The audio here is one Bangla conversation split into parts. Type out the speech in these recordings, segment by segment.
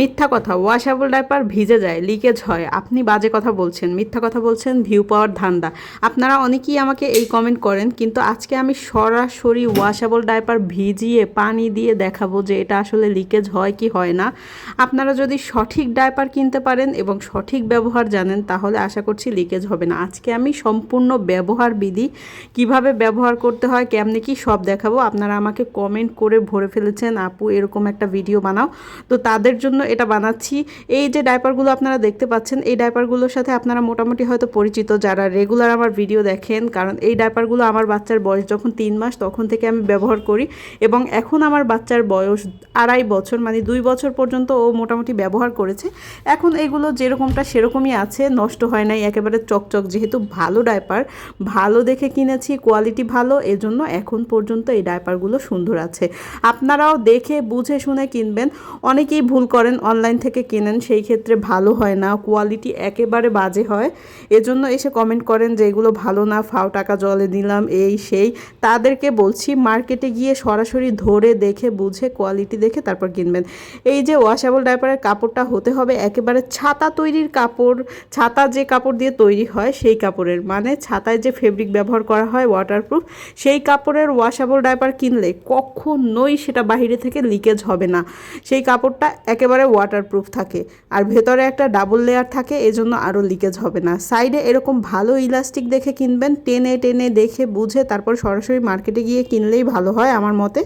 মিথ্যা কথা ওয়াশেবল ডাইপার ভিজে যায় লিকেজ হয়। আপনি বাজে কথা বলছেন, মিথ্যা কথা বলছেন ভিউ পাওয়ার ধান্দা। আপনারা অনেকেই আমাকে এই কমেন্ট করেন, কিন্তু আজকে আমি সরাসরি ওয়াশেবল ডাইপার ভিজিয়ে পানি দিয়ে দেখাবো যে এটা আসলে লিকেজ হয় কি হয় না। আপনারা যদি সঠিক ডাইপার কিনতে পারেন এবং সঠিক ব্যবহার জানেন, তাহলে আশা করছি লিকেজ হবে না। আজকে আমি সম্পূর্ণ ব্যবহার বিধি, কীভাবে ব্যবহার করতে হয়, কেমনে কি সব দেখাবো। আপনারা আমাকে কমেন্ট করে ভরে ফেলেছেন, আপু এরকম একটা ভিডিও বানাও। তো তাদের জন্য এটা বানাচ্ছি। এই যে ডাইপারগুলো আপনারা দেখতে পাচ্ছেন, এই ডাইপারগুলোর সাথে আপনারা মোটামুটি হয়তো পরিচিত। যারা রেগুলার আমার ভিডিও দেখেন, কারণ এই ডাইপারগুলো আমার বাচ্চার বয়স যখন তিন মাস, তখন থেকে আমি ব্যবহার করি এবং এখন আমার বাচ্চার বয়স আড়াই বছর মানে দুই বছর পর্যন্ত ও মোটামুটি ব্যবহার করেছে। এখন এগুলো যেরকমটা সেরকমই আছে, নষ্ট হয় নাই, একেবারে চকচক, যেহেতু ভালো ডাইপার, ভালো দেখে কিনেছি কোয়ালিটি ভালো, এজন্য এখন পর্যন্ত এই ডাইপারগুলো সুন্দর আছে। আপনারাও দেখে, বুঝে, শুনে কিনবেন। অনেকেই ভুল করেন অনলাইন থেকে কেনেন, সেই ক্ষেত্রে ভালো হয় না কোয়ালিটি একেবারে বাজে হয়। এজন্য এসে কমেন্ট করেন যে, এগুলো ভালো না, ফাও টাকা জলে দিলাম এই, সেই। তাদেরকে বলছি মার্কেটে গিয়ে সরাসরি ধরে দেখে, বুঝে কোয়ালিটি দেখে তারপর কিনবেন। এই যে ওয়াশেবল ডাইপারের কাপড়টা হতে হবে একেবারে ছাতা তৈরির কাপড়, ছাতা যে কাপড় দিয়ে তৈরি হয় সেই কাপড়ের। মানে ছাতায় যে ফেব্রিক ব্যবহার করা হয় ওয়াটারপ্রুফ সেই কাপড়ের ওয়াশেবল ডাইপার কিনলে কখনোই সেটা বাইরে থেকে লিকেজ হবে না। সেই কাপড়টা একেবারে ওয়াটারপ্রুফ থাকে। আর ভেতরে একটা ডাবল লেয়ার থাকে, এজন্য আরও লিকেজ হবে না। সাইডে এরকম ভালো ইলাস্টিক দেখে কিনবেন, টেনে টেনে দেখে বুঝে তারপর সরাসরি মার্কেটে গিয়ে কিনলেই ভালো হয় আমার মতে।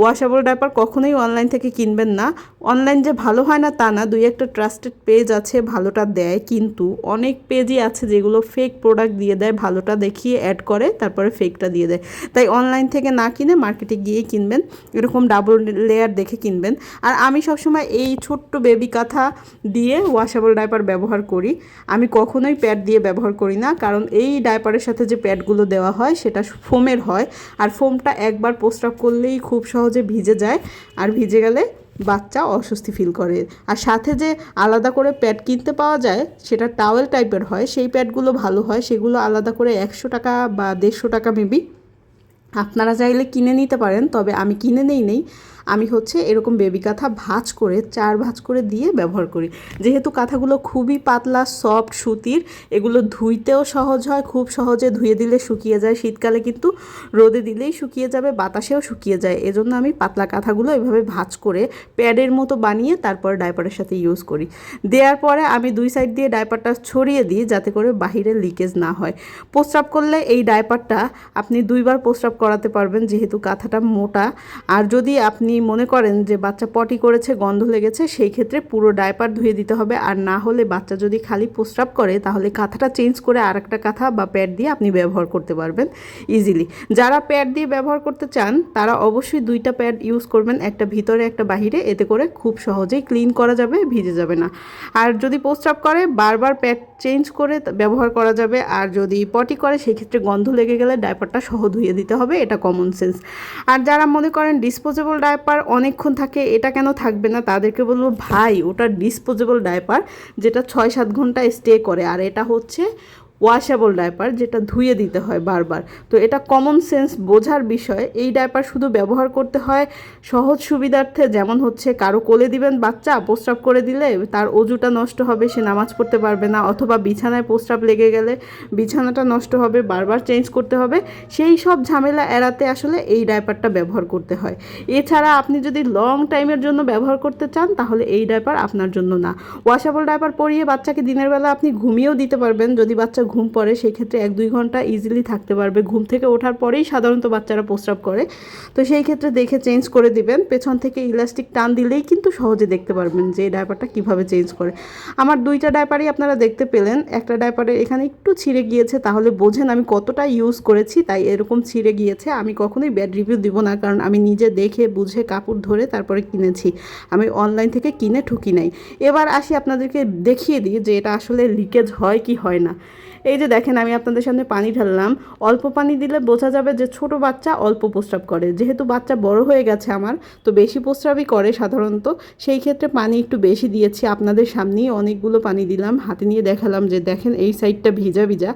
ওয়াশেবল ডাইপার কখনোই অনলাইন থেকে কিনবেন না। অনলাইন যে ভালো হয় না তা না, দুই একটা ট্রাস্টেড পেজ আছে, ভালোটা দেয় কিন্তু অনেক পেজই আছে যেগুলো ফেক প্রোডাক্ট দিয়ে দেয়, ভালোটা দেখিয়ে অ্যাড করে, তারপরে ফেকটা দিয়ে দেয়। তাই অনলাইন থেকে না কিনে মার্কেটে গিয়ে কিনবেন, এরকম ডাবল লেয়ার দেখে কিনবেন। আর আমি সবসময় এই ছোট্ট বেবি কাঁথা দিয়ে ওয়াশেবল ডাইপার ব্যবহার করি। আমি কখনোই প্যাড দিয়ে ব্যবহার করি না, কারণ এই ডাইপারের সাথে যে প্যাডগুলো দেওয়া হয়, সেটা ফোমের হয়। আর ফোমটা একবার প্রস্রাব করলেই খুব সহজে ভিজে যায় আর ভিজে গেলে বাচ্চা অস্বস্তি ফিল করে। আর সাথে যে আলাদা করে প্যাড কিনতে পাওয়া যায়, সেটা টাওয়েল টাইপের হয়। সেই প্যাডগুলো ভালো হয়। সেগুলো আলাদা করে একশো টাকা বা দেড়শো টাকা মেবি আপনারা চাইলে কিনে নিতে পারেন, তবে আমি কিনে নেই নেই। আমি হচ্ছে এরকম বেবি কাঁথা ভাঁজ করে, চার ভাঁজ করে দিয়ে ব্যবহার করি। যেহেতু কাঁথাগুলো খুবই পাতলা সফট সুতির, এগুলো ধুইতেও সহজ হয়, খুব সহজে ধুয়ে দিলে শুকিয়ে যায়। শীতকালে কিন্তু রোদে দিলেই শুকিয়ে যাবে, বাতাসেও শুকিয়ে যায়। এজন্য আমি পাতলা কাঁথাগুলো এভাবে ভাঁজ করে প্যাডের মতো বানিয়ে তারপর ডাইপারের সাথে ইউজ করি। দেওয়ার পরে আমি দুই সাইড দিয়ে ডাইপারটা ছড়িয়ে দিই যাতে করে বাহিরে লিকেজ না হয়। প্রস্রাব করলে এই ডাইপারটা আপনি দুইবার প্রস্রাব করাতে পারবেন, যেহেতু কাঁথাটা মোটা। আর যদি আপনি মনে করেন যে বাচ্চা পটি করেছে, গন্ধ লেগেছে, সেই ক্ষেত্রে পুরো ডায়পার ধুয়ে দিতে হবে। আর না হলে বাচ্চা যদি খালি প্রস্রাব করে, তাহলে কাঁথাটা চেঞ্জ করে আর একটা কাঁথা বা প্যাড দিয়ে আপনি ব্যবহার করতে পারবেন ইজিলি যারা প্যাড দিয়ে ব্যবহার করতে চান, তারা অবশ্যই দুইটা প্যাড ইউজ করবেন, একটা ভিতরে, একটা বাহিরে। এতে করে খুব সহজেই ক্লিন করা যাবে, ভিজে যাবে না। আর যদি প্রস্রাব করে, বারবার প্যাড চেঞ্জ করে ব্যবহার করা যাবে। আর যদি পটি করে সেক্ষেত্রে গন্ধ লেগে গেলে ডায়পারটা সহ ধুয়ে দিতে হবে, এটা কমন সেন্স আর যারা মনে করেন ডিসপোজেবল ডাইপার অনেকক্ষণ থাকে, এটা কেন থাকবে না? তাদেরকে বলব, ভাই, ওটা ডিসপোজেবল ডাইপার যেটা ছয় সাত ঘণ্টা স্টে করে। আর এটা হচ্ছে ওয়াশেবল ডায়পার যেটা ধুয়ে দিতে হয় বারবার। তো এটা কমন সেন্স বোঝার বিষয়, এই ডায়পার শুধু ব্যবহার করতে হয় সহজ সুবিধার্থে, যেমন হচ্ছে কারও কোলে দিবেন বাচ্চা, প্রস্রাব করে দিলে তার অজুটা নষ্ট হবে, সে নামাজ পড়তে পারবে না, অথবা বিছানায় প্রস্রাব লেগে গেলে বিছানাটা নষ্ট হবে, বারবার চেঞ্জ করতে হবে, সেই সব ঝামেলা এড়াতে আসলে এই ডায়পারটা ব্যবহার করতে হয়। এছাড়া আপনি যদি লং টাইমের জন্য ব্যবহার করতে চান, তাহলে এই ডায়পার আপনার জন্য না। ওয়াশেবল ডায়পার পরিয়ে বাচ্চাকে দিনের বেলা আপনি ঘুমিয়েও দিতে পারবেন, যদি বাচ্চা ঘুম পড়ে সেই ক্ষেত্রে এক দুই ঘণ্টা ইজিলি থাকতে পারবে। ঘুম থেকে ওঠার পরেই সাধারণত বাচ্চারা প্রস্রাব করে। তো সেই ক্ষেত্রে দেখে চেঞ্জ করে দিবেন। পেছন থেকে ইলাস্টিক টান দিলেই কিন্তু সহজে দেখতে পারবেন যে এই ডাইপারটা কীভাবে চেঞ্জ করে। আমার দুইটা ডাইপারই আপনারা দেখতে পেলেন। একটা ডাইপারে এখানে একটু ছিঁড়ে গিয়েছে, তাহলে বোঝেন আমি কতটা ইউজ করেছি, তাই এরকম ছিঁড়ে গিয়েছে। আমি কখনোই ব্যাড রিভিউ দিব না, কারণ আমি নিজে দেখে, বুঝে, কাপড় ধরে তারপরে কিনেছি। আমি অনলাইন থেকে কিনে ঠকি নাই। এবার আসি আপনাদেরকে দেখিয়ে দিই যে এটা আসলে লিকেজ হয় কি হয় না। এই যে দেখেন, আমি আপনাদের সামনে পানি ঢাললাম। অল্প পানি দিলে বোঝা যাবে যে ছোট বাচ্চা অল্প প্রস্রাব করে। যেহেতু বাচ্চা বড় হয়ে গেছে আমার, তো বেশি প্রস্রাবই করে সাধারণত। সেই ক্ষেত্রে পানি একটু বেশি দিয়েছি আপনাদের সামনেই। অনেকগুলো পানি দিলাম, হাতে নিয়ে দেখালাম যে দেখেন, এই সাইডটা ভিজা ভিজা।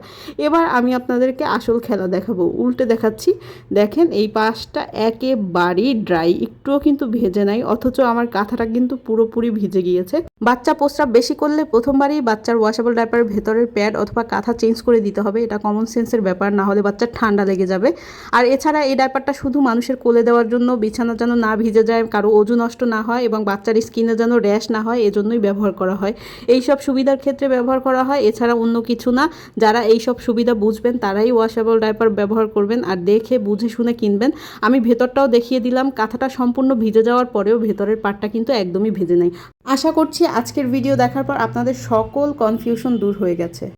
এবার আমি আপনাদেরকে আসল খেলা দেখাবো, উল্টে দেখাচ্ছি। দেখেন, এই পাশটা একেবারেই ড্রাই, একটুও কিন্তু ভেজে নাই, অথচ আমার কাঁথাটা কিন্তু পুরোপুরি ভিজে গিয়েছে। বাচ্চা প্রস্রাব বেশি করলে প্রথমবারই বাচ্চার ওয়াশেবল ডাইপারের ভেতরের প্যাড অথবা কাঁথা চেঞ্জ করে দিতে হবে। এটা কমন সেন্সের ব্যাপার, না হলে বাচ্চার ঠান্ডা লেগে যাবে। আর এছাড়া এই ডাইপারটা শুধু মানুষের কোলে দেওয়ার জন্য, বিছানা যেন না ভিজে যায়, কারও ওজু নষ্ট না হয় এবং বাচ্চার স্কিনে যেন র্যাশ না হয়, এজন্যই ব্যবহার করা হয়। এই সব সুবিধার ক্ষেত্রে ব্যবহার করা হয়, এছাড়া অন্য কিছু না। যারা এই সব সুবিধা বুঝবেন, তারাই ওয়াশেবল ডাইপার ব্যবহার করবেন আর দেখে, বুঝে, শুনে কিনবেন। আমি ভেতরটাও দেখিয়ে দিলাম, কাঁথাটা সম্পূর্ণ ভিজে যাওয়ার পরেও ভেতরের পাটটা কিন্তু একদমই ভেজে নেই। আশা করছি আজকের ভিডিও দেখার পর আপনাদের সকল কনফিউশন দূর হয়ে গেছে।